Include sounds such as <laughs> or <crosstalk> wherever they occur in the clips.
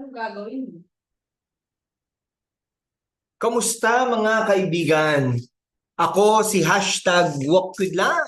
Anong gagawin mo? Kamusta mga kaibigan? Ako si hashtag Wakwidlan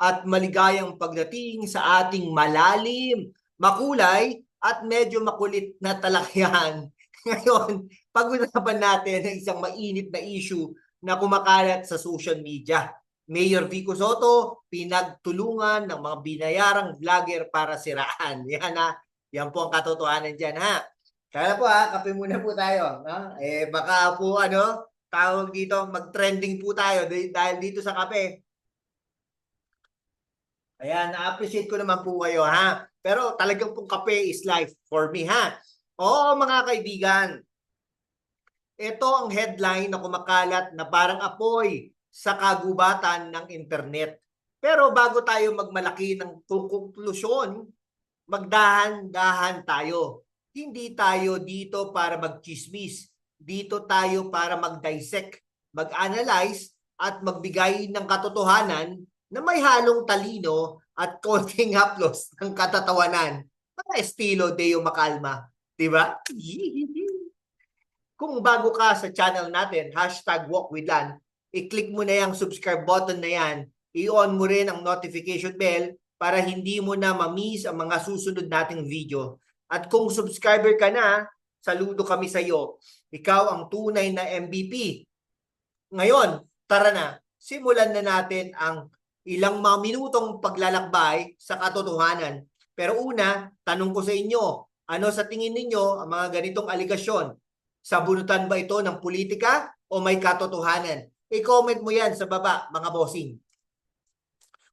at maligayang pagdating sa ating malalim, makulay at medyo makulit na talakyan. <laughs> Ngayon, pag-usapan natin ang isang mainit na issue na kumakalat sa social media. Mayor Vico Soto, pinagtulungan ng mga binayarang vlogger para siraan. <laughs> Yan ha, yan po ang katotohanan dyan ha. Kaya po ha, kape muna po tayo. No? Eh baka po ano, tawag dito, mag-trending po tayo dahil dito sa kape. Ayan, na-appreciate ko naman po kayo ha. Pero talagang pong kape is life for me ha. Oo mga kaibigan, ito ang headline na kumakalat na parang apoy sa kagubatan ng internet. Pero bago tayo magmalaki ng konklusyon, magdahan-dahan tayo hindi tayo dito para mag-chismis. Dito tayo para mag-dissect, mag-analyze, at magbigay ng katotohanan na may halong talino at konting haplos ng katatawanan. Para estilo Deo Makalma. Di ba? <laughs> Kung bago ka sa channel natin, hashtag walk with Lan, i-click mo na yung subscribe button na yan. I-on mo rin ang notification bell para hindi mo na ma-miss ang mga susunod nating video. At kung subscriber ka na, saludo kami sa iyo. Ikaw ang tunay na MVP. Ngayon, tara na, simulan na natin ang ilang mga minutong paglalakbay sa katotohanan. Pero una, tanong ko sa inyo, ano sa tingin ninyo ang mga ganitong aligasyon? Sabunutan ba ito ng politika o may katotohanan? I-comment mo yan sa baba, mga bossing.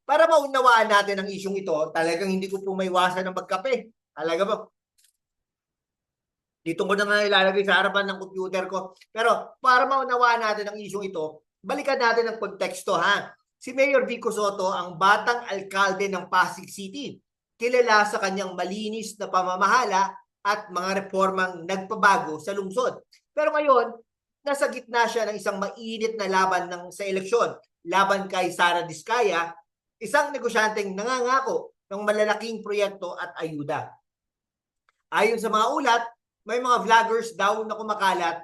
Para maunawaan natin ang isyong ito, talagang hindi ko po maiwasan ng magkape. Talaga ba? Dito ko na nga ilalagay sa harapan ng computer ko. Pero para maunawaan natin ang isyong ito, balikan natin ang konteksto ha. Si Mayor Vico Soto ang batang alkalde ng Pasig City. Kilala sa kanyang malinis na pamamahala at mga reformang nagpabago sa lungsod. Pero ngayon, nasa gitna siya ng isang mainit na laban ng sa eleksyon. Laban kay Sara Diskaya, isang negosyanteng nangangako ng malalaking proyekto at ayuda. Ayon sa mga ulat, may mga vloggers daw na kumakalat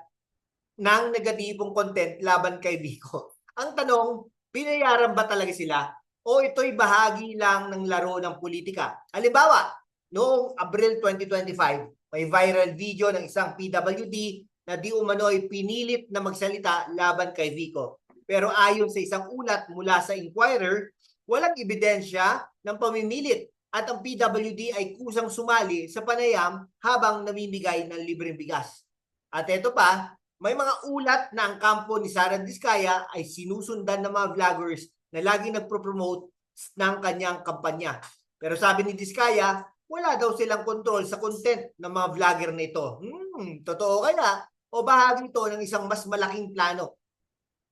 ng negatibong content laban kay Vico. <laughs> Ang tanong, binayaran ba talaga sila o ito'y bahagi lang ng laro ng politika? Halimbawa, noong Abril 2025, may viral video ng isang PWD na di umano'y pinilit na magsalita laban kay Vico. Pero ayon sa isang ulat mula sa Inquirer, walang ebidensya ng pamimilit at ang PWD ay kusang sumali sa panayam habang namimigay ng libreng bigas. At ito pa, may mga ulat na ang kampo ni Sara Diskaya ay sinusundan ng mga vloggers na lagi nagpro-promote ng kanyang kampanya. Pero sabi ni Diskaya, wala daw silang kontrol sa content ng mga vlogger na ito. Hmm, totoo kaya? O bahagi ito ng isang mas malaking plano?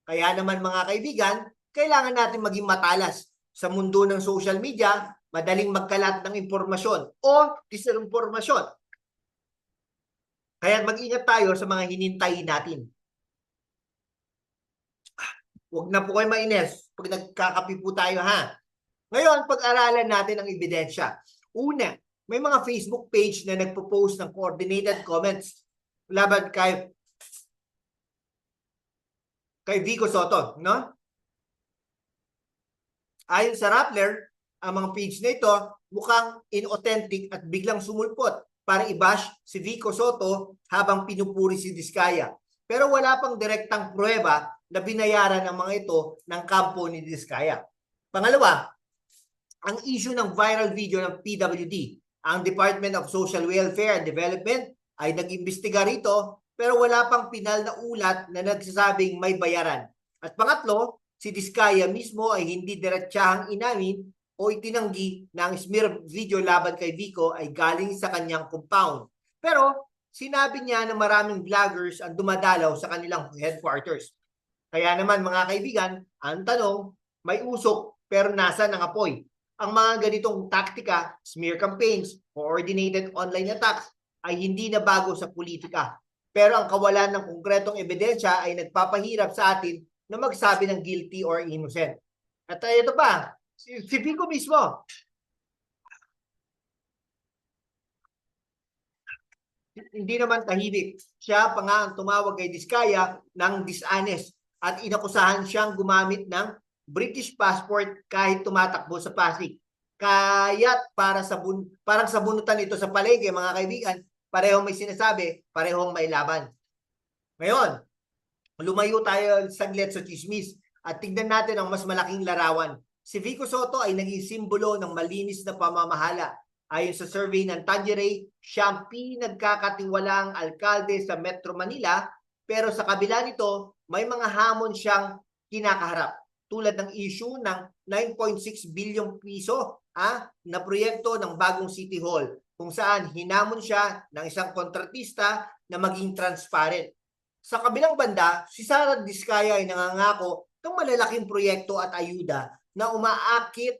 Kaya naman mga kaibigan, kailangan natin maging matalas sa mundo ng social media madaling magkalat ng impormasyon o disinformasyon. Kaya mag-ingat tayo sa mga hinintay natin. Huwag na po kayo mainis pag nagkakapi po tayo ha. Ngayon, pag-aralan natin ang ebidensya. Una, may mga Facebook page na nagpo-post ng coordinated comments laban kay kay Vico Soto, no? Ayon sa Rappler, ang mga page na ito mukhang inauthentic at biglang sumulpot para i-bash si Vico Soto habang pinupuri si Diskaya. Pero wala pang direktang pruweba na binayaran ang mga ito ng kampo ni Diskaya. Pangalawa, ang issue ng viral video ng PWD. Ang Department of Social Welfare and Development ay nag-imbestiga rito pero wala pang pinal na ulat na nagsasabing may bayaran. At pangatlo, si Diskaya mismo ay hindi diretsahang inamin o itinanggi na ang smear video laban kay Vico ay galing sa kanyang compound. Pero sinabi niya na maraming vloggers ang dumadalaw sa kanilang headquarters. Kaya naman mga kaibigan, ang tanong, may usok pero nasa ng apoy. Ang mga ganitong taktika, smear campaigns, coordinated online attacks ay hindi na bago sa politika. Pero ang kawalan ng konkretong ebidensya ay nagpapahirap sa atin na magsabi ng guilty or innocent. At ito pa, si, si Vico mismo. hindi naman tahimik. Siya pa nga ang tumawag kay Diskaya ng dishonest at inakusahan siyang gumamit ng British passport kahit tumatakbo sa Pasig. Kaya't para sa bun parang sa bunutan ito sa palengke mga kaibigan, parehong may sinasabi, parehong may laban. Ngayon, lumayo tayo saglit sa chismis at tignan natin ang mas malaking larawan. Si Vico Soto ay naging simbolo ng malinis na pamamahala. Ayon sa survey ng Tangeray, siya ang pinagkakatiwalaang alkalde sa Metro Manila pero sa kabila nito, may mga hamon siyang kinakaharap tulad ng issue ng 9.6 bilyong piso ah, na proyekto ng bagong City Hall kung saan hinamon siya ng isang kontratista na maging transparent. Sa kabilang banda, si Sara Diskaya ay nangangako ng malalaking proyekto at ayuda na umaakit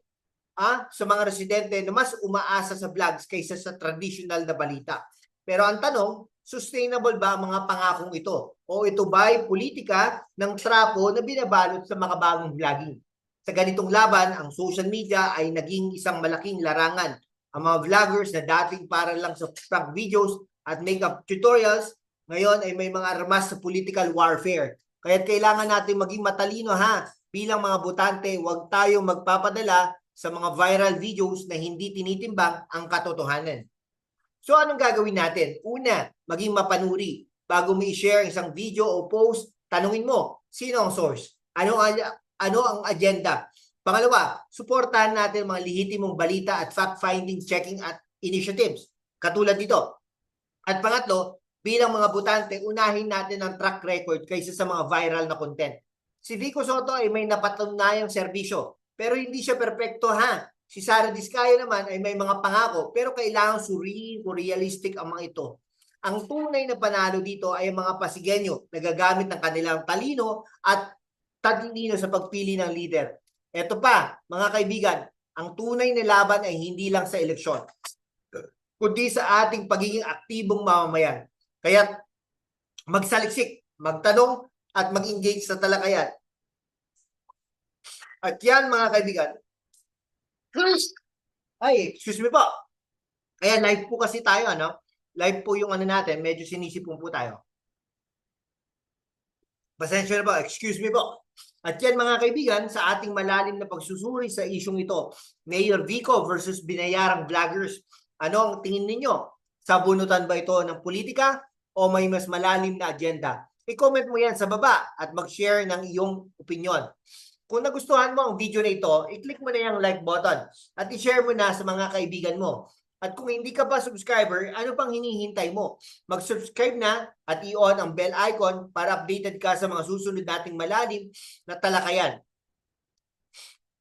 ah, sa mga residente na mas umaasa sa vlogs kaysa sa traditional na balita. Pero ang tanong, sustainable ba ang mga pangakong ito? O ito ba ay politika ng trapo na binabalot sa makabagong vlogging? Sa ganitong laban, ang social media ay naging isang malaking larangan. Ang mga vloggers na dating para lang sa prank videos at makeup tutorials, ngayon ay may mga armas sa political warfare. Kaya kailangan natin maging matalino ha. Bilang mga botante, huwag tayong magpapadala sa mga viral videos na hindi tinitimbang ang katotohanan. So anong gagawin natin? Una, maging mapanuri. Bago mo i-share isang video o post, tanungin mo, sino ang source? Ano ano ang agenda? Pangalawa, suportahan natin mga lehitimong balita at fact-finding checking at initiatives. Katulad dito. At pangatlo, bilang mga butante, unahin natin ang track record kaysa sa mga viral na content. Si Vico Soto ay may napatunayang serbisyo, pero hindi siya perpekto ha. Si Sara Diskaya naman ay may mga pangako, pero kailangan suriin o realistic ang mga ito. Ang tunay na panalo dito ay ang mga Pasigenyo na gagamit ng kanilang talino at talino sa pagpili ng leader. Ito pa, mga kaibigan, ang tunay na laban ay hindi lang sa eleksyon, kundi sa ating pagiging aktibong mamamayan. Kaya magsaliksik, magtanong at mag-engage sa talakayan. At yan mga kaibigan, ay, excuse me po. Kaya live po kasi tayo, ano? Live po yung ano natin, medyo sinisipon po tayo. Pasensya na po, excuse me po. At yan mga kaibigan, sa ating malalim na pagsusuri sa isyong ito, Mayor Vico versus binayarang vloggers, ano ang tingin ninyo? Sabunutan ba ito ng politika o may mas malalim na agenda? I-comment mo yan sa baba at mag-share ng iyong opinion. Kung nagustuhan mo ang video na ito, i-click mo na yung like button at i-share mo na sa mga kaibigan mo. At kung hindi ka pa subscriber, ano pang hinihintay mo? Mag-subscribe na at i-on ang bell icon para updated ka sa mga susunod nating malalim na talakayan.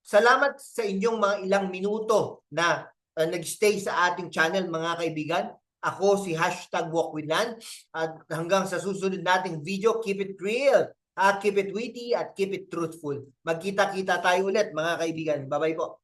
Salamat sa inyong mga ilang minuto na uh, nag-stay sa ating channel mga kaibigan. Ako si hashtag walkwithland at hanggang sa susunod nating video, keep it real, uh, keep it witty at keep it truthful. Magkita-kita tayo ulit mga kaibigan. Bye-bye po.